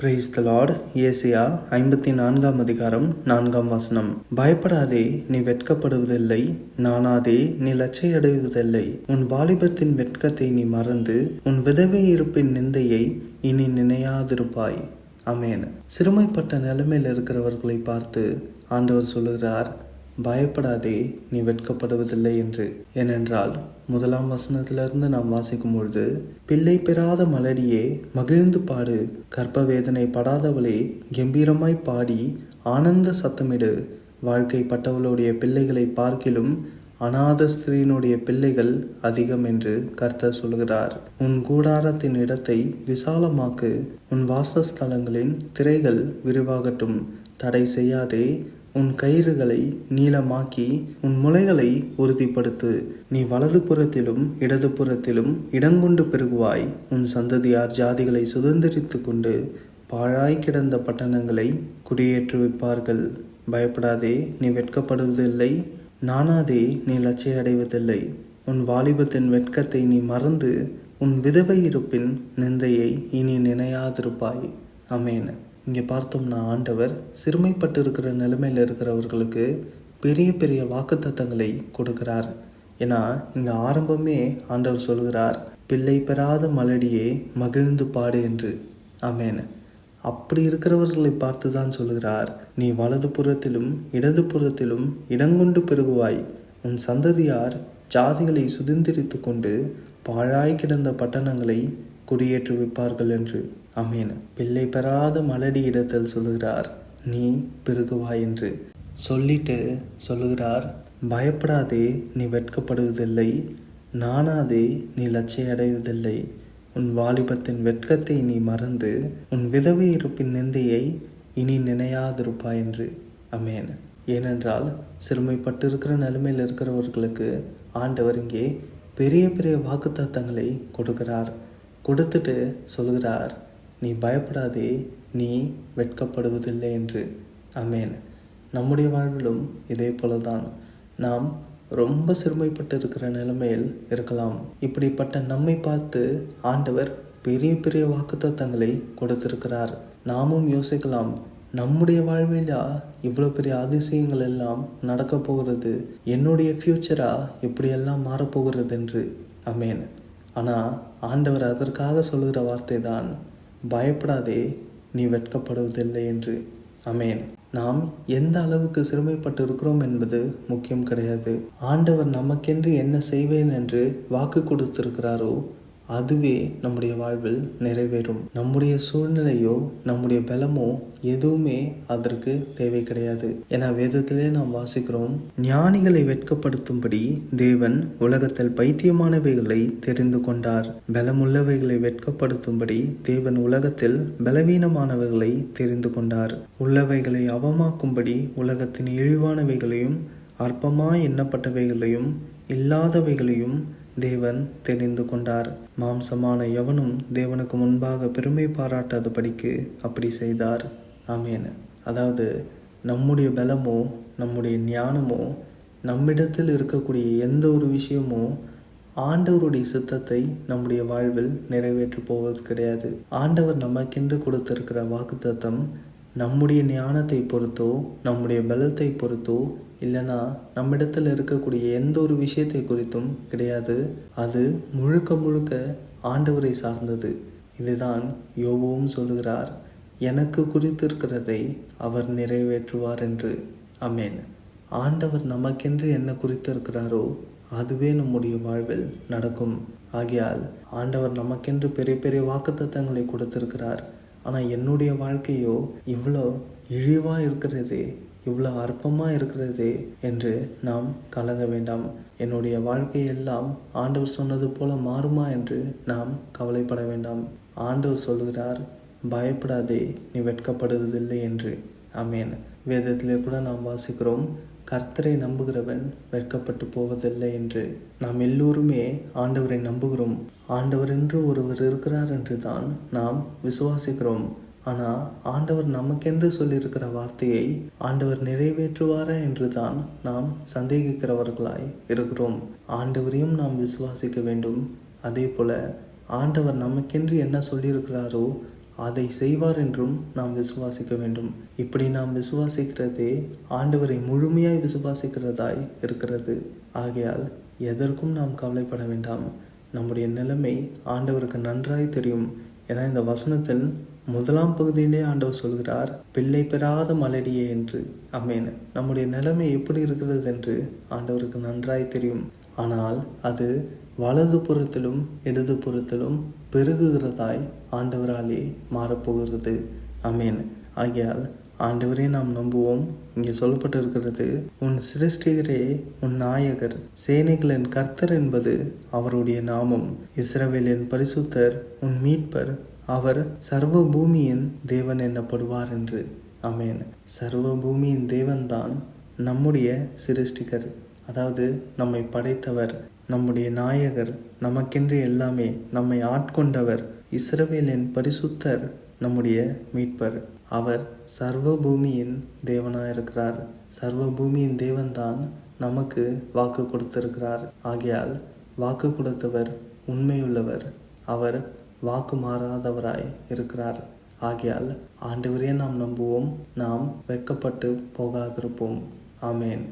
Praise the Lord Asia ஐம்பத்தி நான்காம் அதிகாரம் நான்காம் வசனம். பயப்படாதே நீ வெட்கப்படுவதில்லை நானாதே நீ லட்சையடைவதில்லை. உன் வாலிபத்தின் வெட்கத்தை நீ மறந்து உன் விதவை இருப்பின் நிந்தையை இனி நினையாதிருப்பாய். அமேன் சிறுமைப்பட்ட நிலைமையில் இருக்கிறவர்களை பார்த்து ஆண்டவர் சொல்லுகிறார் பயப்படாதே நீ வெட்கப்படுவதில்லை என்று. ஏனென்றால் முதலாம் வசனத்திலிருந்து நாம் வாசிக்கும் பொழுது பிள்ளை பெறாத மலடியே மகிழ்ந்து பாடு. கர்ப்ப வேதனை படாதவளே கம்பீரமாய் பாடி ஆனந்த சத்தமிடு. வாழ்க்கைப்பட்டவளுடைய பிள்ளைகளை பார்க்கிலும் அநாத ஸ்திரீனுடைய பிள்ளைகள் அதிகம் என்று கர்த்தர் சொல்கிறார். உன் கூடாரத்தின் இடத்தை விசாலமாக்கு. உன் வாசஸ்தலங்களின் திரைகள் விரிவாகட்டும். தடை செய்யாதே உன் கயிறுகளை நீளமாக்கி உன் முளைகளை உறுதிப்படுத்து. நீ வலது புறத்திலும் இடது புறத்திலும் இடங்கொண்டு பெருகுவாய். உன் சந்ததியார் ஜாதிகளை சுதந்திரித்து கொண்டு பாழாய் கிடந்த பட்டணங்களை குடியேற்றுவிப்பார்கள். பயப்படாதே நீ வெட்கப்படுவதில்லை. நானாதே நீ லட்சை அடைவதில்லை உன் வாலிபத்தின் வெட்கத்தை நீ மறந்து உன் விதவை இருப்பின் நிந்தையை இனி நினையாதிருப்பாய். அமேன. இங்கே பார்த்தோம்னா ஆண்டவர் சிறுமைப்பட்டு இருக்கிற நிலைமையில் இருக்கிறவர்களுக்கு பெரிய பெரிய வாக்குத்தத்தங்களை கொடுக்கிறார். ஏன்னா இங்கே ஆரம்பமே ஆண்டவர் சொல்கிறார் பிள்ளை பெறாத மலடியே மகிழ்ந்து பாடு என்று. ஆமேன். அப்படி இருக்கிறவர்களை பார்த்து தான் சொல்கிறார் நீ வலது புறத்திலும் இடது புறத்திலும் இடங்கொண்டு பெருகுவாய். உன் சந்ததியார் ஜாதிகளை சுதந்திரித்து கொண்டு பாழாய் கிடந்த பட்டணங்களை குடியேற்றுவிப்பார்கள் என்று. அமீன் பிள்ளை பெறாத மலடி இடத்தில் சொல்லுகிறார் நீ பெருகுவாய் என்று. சொல்லிட்டு சொல்லுகிறார் பயப்படாதே நீ வெட்கப்படுவதில்லை. நானாதே நீ லட்சிய அடைவதில்லை உன் வாலிபத்தின் வெட்கத்தை நீ மறந்து உன் விதவை இருப்பின் நிந்தையை இனி நினையாதிருப்பாய் என்று. அமேன் ஏனென்றால் சிறுமைப்பட்டிருக்கிற நிலைமையில் இருக்கிறவர்களுக்கு ஆண்டவர் இங்கே பெரிய பெரிய வாக்குத்தத்தங்களை கொடுக்கிறார். கொடுத்துட்டு சொல்கிறார் நீ பயப்படாதே நீ வெட்கப்படுவதில்லை என்று. அமேன். நம்முடைய வாழ்விலும் இதே போலதான். நாம் ரொம்ப சிறுமைப்பட்டு இருக்கிற நிலைமையில் இருக்கலாம். இப்படிப்பட்ட நம்மை பார்த்து ஆண்டவர் பெரிய பெரிய வாக்குத்தத்தங்களை கொடுத்திருக்கிறார். நாமும் யோசிக்கலாம் நம்முடைய வாழ்விலா இவ்வளோ பெரிய அதிசயங்கள் எல்லாம் நடக்க போகிறது? என்னுடைய ஃப்யூச்சரா எப்படியெல்லாம் மாறப்போகிறது என்று அமேன். ஆனால் ஆண்டவர் அதற்காக சொல்லுகிற வார்த்தை தான் பயப்படாதே நீ வெட்கப்படுவதில்லை என்று. அமேன் நாம் எந்த அளவுக்கு சிறுமைப்பட்டு இருக்கிறோம் என்பது முக்கியம் கிடையாது. ஆண்டவர் நமக்கென்று என்ன செய்வேன் என்று வாக்கு கொடுத்திருக்கிறாரோ அதுவே நம்முடைய வாழ்வில் நிறைவேறும். நம்முடைய சூழ்நிலையோ நம்முடைய பலமோ எதுவுமே அதற்கு தேவை கிடையாது. என வேதத்திலே நாம் வாசிக்கிறோம் ஞானிகளை வெட்கப்படுத்தும்படி தேவன் உலகத்தில் பைத்தியமானவைகளை தெரிந்து கொண்டார். பலமுள்ளவைகளை வெட்கப்படுத்தும்படி தேவன் உலகத்தில் பலவீனமானவைகளை தெரிந்து கொண்டார். உள்ளவைகளை அவமாக்கும்படி உலகத்தின் இழிவானவைகளையும் அற்பமாய் எண்ணப்பட்டவைகளையும் இல்லாதவைகளையும் தேவன் தெரிந்து கொண்டார். மாம்சமான எவனும் தேவனுக்கு முன்பாக பெருமை பாராட்டாதபடிக்கு அப்படி செய்தார். ஆமேன். அதாவது நம்முடைய பலமோ நம்முடைய ஞானமோ நம்மிடத்தில் இருக்கக்கூடிய எந்த ஒரு விஷயமோ ஆண்டவருடைய சித்தத்தை நம்முடைய வாழ்வில் நிறைவேற்றி போவது கிடையாது. ஆண்டவர் நமக்கென்று கொடுத்திருக்கிற வாக்குத்தத்தம் நம்முடைய ஞானத்தை பொறுத்தோ நம்முடைய பலத்தை பொறுத்தோ இல்லைனா நம்மிடத்தில் இருக்கக்கூடிய எந்த ஒரு விஷயத்தை குறித்தும் கிடையாது. அது முழுக்க முழுக்க ஆண்டவரை சார்ந்தது. இதுதான் யோபுவும் சொல்லுகிறார் எனக்கு குறித்திருக்கிறதை அவர் நிறைவேற்றுவார் என்று. அமேன் ஆண்டவர் நமக்கென்று என்ன குறித்திருக்கிறாரோ அதுவே நம்முடைய வாழ்வில் நடக்கும். ஆகையால் ஆண்டவர் நமக்கென்று பெரிய பெரிய வாக்குத்தத்தங்களை கொடுத்திருக்கிறார். ஆனால் என்னுடைய வாழ்க்கையோ இவ்வளோ இழிவாக இருக்கிறது இவ்வளோ அற்பமாக இருக்கிறது என்று நாம் கலங்க வேண்டாம். என்னுடைய வாழ்க்கையெல்லாம் ஆண்டவர் சொன்னது போல மாறுமா என்று நாம் கவலைப்பட வேண்டாம். ஆண்டவர் சொல்கிறார் பயப்படாதே நீ வெட்கப்படுவதில்லை என்று. அமேன் வேதத்திலே கூட நாம் வாசிக்கிறோம் கர்த்தரை நம்புகிறவன் வெட்கப்பட்டு போவதில்லை என்று நாம் எல்லோருமே ஆண்டவரை நம்புகிறோம். ஆண்டவர் என்று ஒருவர் இருக்கிறார் என்று தான் நாம் விசுவாசிக்கிறோம். ஆனால் ஆண்டவர் நமக்கென்று சொல்லியிருக்கிற வார்த்தையை ஆண்டவர் நிறைவேற்றுவாரா என்று தான் நாம் சந்தேகிக்கிறவர்களாய் இருக்கிறோம். ஆண்டவரையும் நாம் விசுவாசிக்க வேண்டும். அதே போல ஆண்டவர் நமக்கென்று என்ன சொல்லியிருக்கிறாரோ அதை செய்வார் என்றும் நாம் விசுவாசிக்க வேண்டும். இப்படி நாம் விசுவாசிக்கிறதே ஆண்டவரை முழுமையாய் விசுவாசிக்கிறதாய் இருக்கிறது. ஆகையால் எதற்கும் நாம் கவலைப்பட வேண்டாம். நம்முடைய நிலைமை ஆண்டவருக்கு நன்றாய் தெரியும். என இந்த வசனத்தில் முதலாம் பகுதியிலே ஆண்டவர் சொல்கிறார் பிள்ளை பெறாத மலடியே என்று. அமேன். நம்முடைய நிலைமை எப்படி இருக்கிறது என்று ஆண்டவருக்கு நன்றாய் தெரியும். ஆனால் அது வலது புறத்திலும் இடது புறத்திலும் பெருகுகிறதாய் ஆண்டவராலே மாறப்போகிறது. அமேன் ஆகையால் ஆண்டவரே நாம் நம்புவோம். இங்கே சொல்லப்பட்டிருக்கிறது உன் சிருஷ்டிகரே உன் நாயகர் சேனைகளின் கர்த்தர் என்பது அவருடைய நாமம். இஸ்ரவேலின் பரிசுத்தர் உன் மீட்பர் அவர் சர்வ பூமியின் தேவன் எனப்படுவார் என்று. அமேன் சர்வ பூமியின் தேவன்தான் நம்முடைய சிருஷ்டிகர் அதாவது நம்மை படைத்தவர் நம்முடைய நாயகர் நமக்கென்று எல்லாமே நம்மை ஆட்கொண்டவர் இஸ்ரவேலின் பரிசுத்தர் நம்முடைய மீட்பர். அவர் சர்வ பூமியின் தேவனாயிருக்கிறார். சர்வ பூமியின் தேவன்தான் நமக்கு வாக்கு கொடுத்திருக்கிறார். ஆகையால் வாக்கு கொடுத்தவர் உண்மையுள்ளவர். அவர் வாக்கு மாறாதவராய் இருக்கிறார். ஆகையால் ஆண்டவரே நாம் நம்புவோம் நாம் வெட்கப்பட்டு போகாதிருப்போம். ஆமேன்.